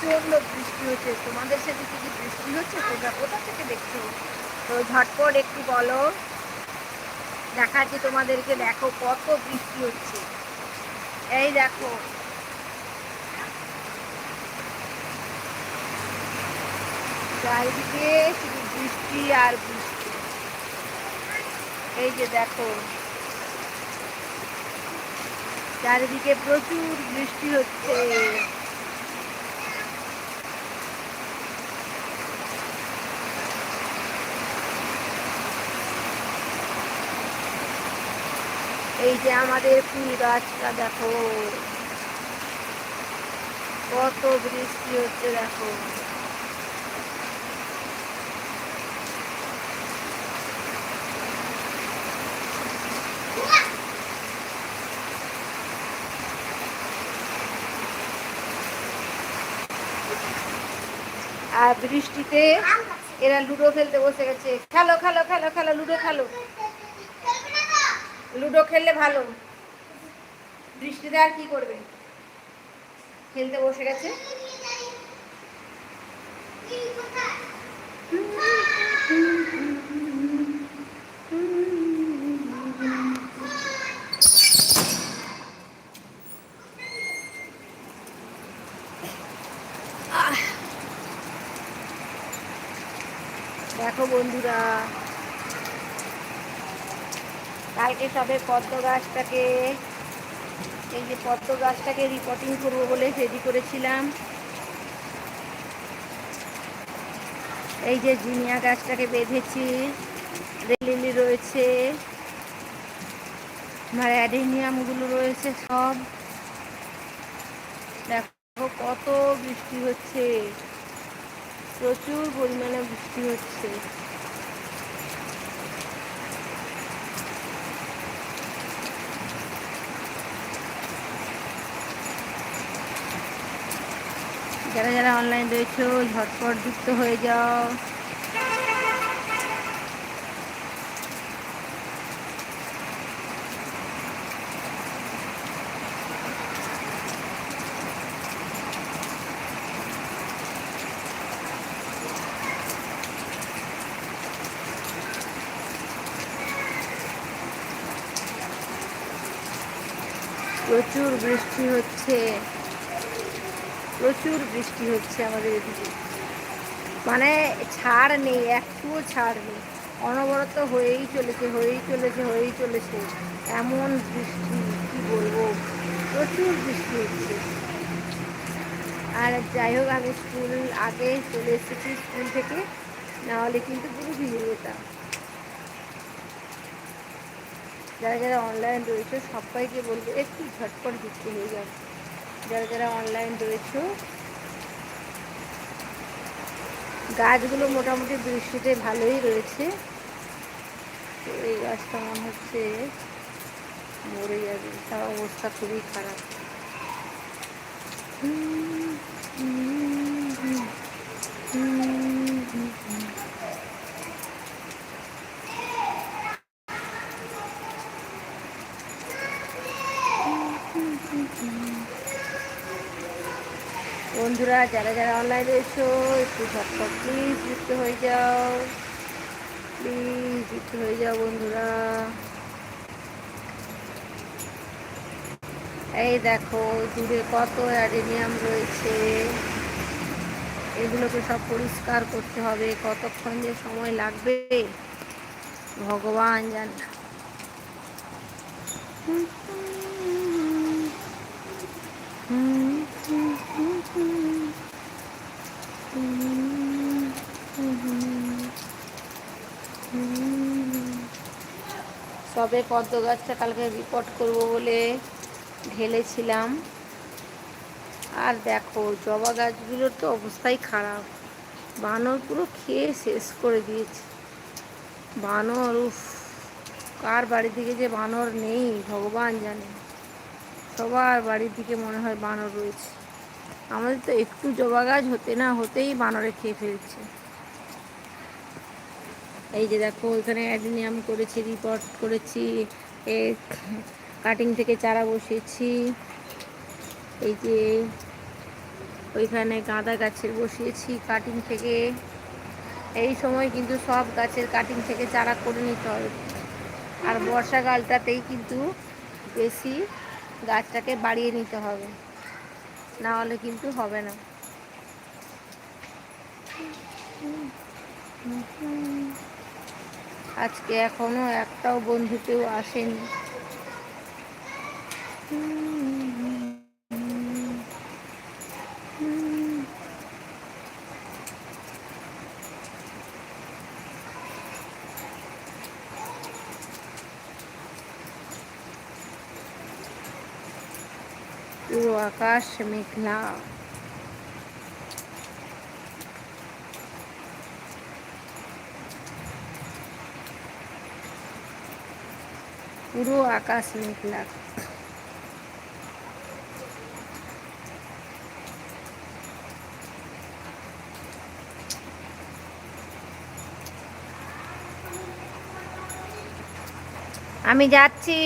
প্রচণ্ড বৃষ্টি হচ্ছে, তোমাদের সেদিকে কি বৃষ্টি হচ্ছে তোমরা কোথা থেকে দেখছ? তো ঝটপট একটু বলো। দেখাচ্ছি তোমাদেরকে, দেখো কত বৃষ্টি হচ্ছে। এই দেখো। চারিদিকে শুধু বৃষ্টি আর বৃষ্টি। এই যে দেখো। চারিদিকে প্রচুর বৃষ্টি হচ্ছে। এই যে আমাদের ফুল গাছটা দেখো। কত বৃষ্টি হচ্ছে, দেখো। আর বৃষ্টিতে এরা লুডো খেলতে বসে গেছে। খেলো খেলো খেলো খেলো, লুডো খেলো। লুডো খেললে ভালো। বৃষ্টিতে আর কি করবে? খেলতে বসে গেছে। দেখো বন্ধুরা সবে পদ্ম গাছটাকে, এই যে পদ্ম গাছটাকে রিপোর্টিং করব বলে রেডি করেছিলাম। এই যে জিনিয়া গাছটাকে বেঁধেছি লিলি রয়েছে, আমার অ্যাডেনিয়ামগুলো রয়েছে সব। দেখো কত বৃষ্টি হচ্ছে, প্রচুর পরিমাণে বৃষ্টি হচ্ছে। যারা যারা অনলাইন রয়েছে ঝটপট যুক্ত হয়ে যাও। প্রচুর বৃষ্টি হচ্ছে। প্রচুর বৃষ্টি হচ্ছে আমাদের এদিকে। মানে ছাড় নেই, একটুও ছাড় নেই। অনবরত হয়েই চলেছে হয়েই চলেছে হয়েই চলেছে। এমন বৃষ্টি, কি বলব? প্রচুর বৃষ্টি হচ্ছে। আর যাই হোক আমি স্কুল, আগে চলে এসেছি স্কুল থেকে। নাহলে কিন্তু পুরো ভিজে যেতাম। যারা যারা অনলাইন রয়েছে, সবাইকে বলব, একটু ঝটপট যুক্ত হয়ে যাবে যারা যারা অনলাইন রয়েছে গাছগুলো মোটামুটি বৃষ্টিতে ভালোই রয়েছে। তো এই গাছটা মনে হচ্ছে মরে যাবে তার অবস্থা খুবই খারাপ। হুম, বন্ধুরা, যারা যারা অনলাইন এসো, একটু ঝটপট প্লিজ যুক্ত হয়ে যাও। প্লিজ যুক্ত হয়ে যাও বন্ধুরা। এই দেখো, দূরে কত অ্যাডেনিয়াম রয়েছে। এগুলোকে সব পরিষ্কার করতে হবে, কতক্ষণ যে সময় লাগবে। ভগবান জানে। সবে পদ্ম গাছটা কালকে রিপোর্ট করব বলে ঢেলেছিলাম। আর দেখো, জবা গাছগুলোর তো অবস্থাই খারাপ। বানর পুরো খেয়ে শেষ করে দিয়েছে। বানর, উফ, কার বাড়ি দিকে যে বানর নেই, ভগবান জানে। সবার বাড়ির দিকে মনে হয় বানর রয়েছে। আমাদের তো একটু জবা গাছ হতে না হতেই বানরে খেয়ে ফেলছে। এই যে দেখো এখানে অ্যাডেনিয়াম করেছি রিপোর্ট করেছি কাটিং থেকে চারা বসিয়েছি। এই যে ওইখানে গাঁদা গাছের বসিয়েছি কাটিং থেকে। এই সময় কিন্তু সব গাছের কাটিং থেকে চারা করে নিতে হবে। আর বর্ষাকালটাতেই কিন্তু বেশি গাছটাকে বাড়িয়ে নিতে হবে। না হলে কিন্তু হবে না। আজকে এখনও একটাও বন্ধু কেউ আসেনি। পুরো আকাশ মেঘলা। পুরো আকাশ মেঘলা। আমি যাচ্ছি।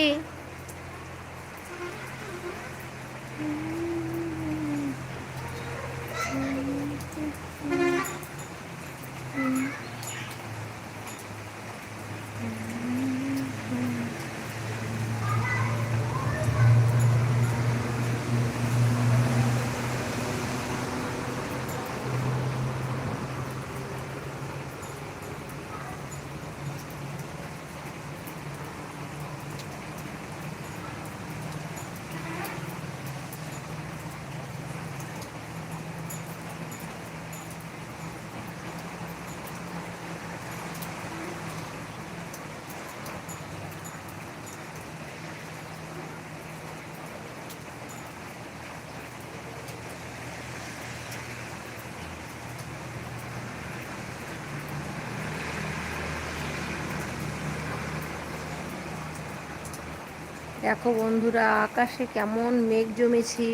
দেখো বন্ধুরা, আকাশে কেমন মেঘ জমেছি।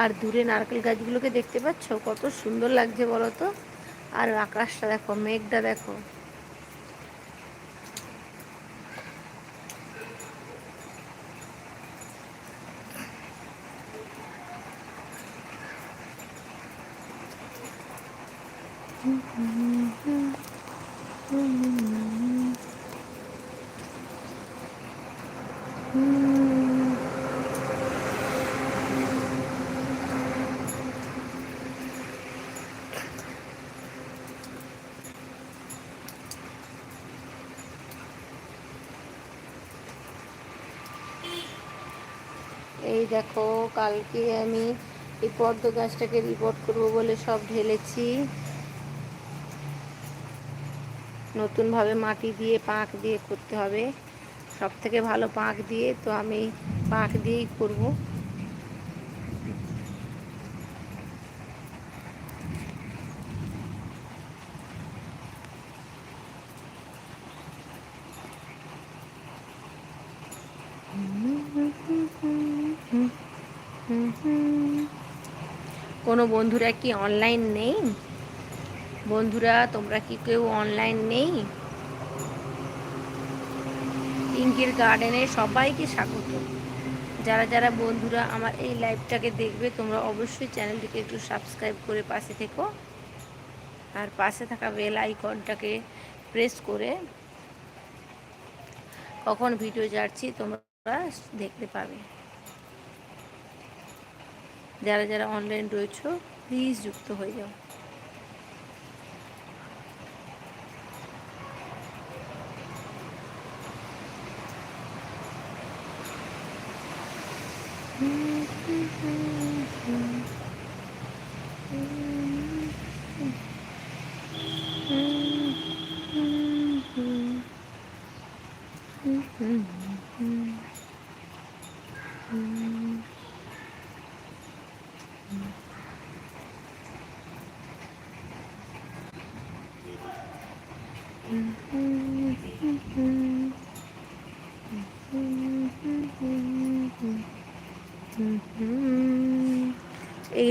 আর দূরে নারকেল গাছগুলোকে দেখতে পাচ্ছ? কত সুন্দর লাগছে বলো তো? আর আকাশটা দেখো, মেঘটা দেখো। এই দেখো, কালকে আমি এই পদ্ম গাছটাকে রিপোর্ট করব বলে সব ঢেলেছি। নতুনভাবে মাটি দিয়ে পাঁক দিয়ে করতে হবে। সব থেকে ভালো পাঁক দিয়ে তো আমি পাঁক দিয়েই করব। কোনো বন্ধুরা কি অনলাইন নেই? বন্ধুরা, তোমরা কি কেউ অনলাইন নেই? পিঙ্কির গার্ডেনে সবাইকে স্বাগত। যারা যারা বন্ধুরা আমার এই লাইভটাকে দেখবে, তোমরা অবশ্যই চ্যানেলটিকে একটু সাবস্ক্রাইব করে পাশে থেকো। আর পাশে থাকা বেল আইকনটাকে প্রেস করে কখন ভিডিও যাচ্ছি তোমরা দেখতে পাবে। যারা যারা অনলাইন রয়েছে, প্লিজ যুক্ত হয়ে যাও। এই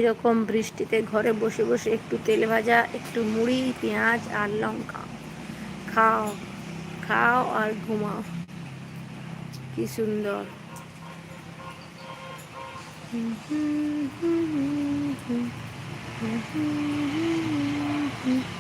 রকম বৃষ্টিতে ঘরে বসে বসে একটু তেল ভাজা, একটু মুড়ি, পেঁয়াজ আর লঙ্কা খাও খাও আর ঘুমাও কি সুন্দর হুম হুম হুম হুম Mm-hmm.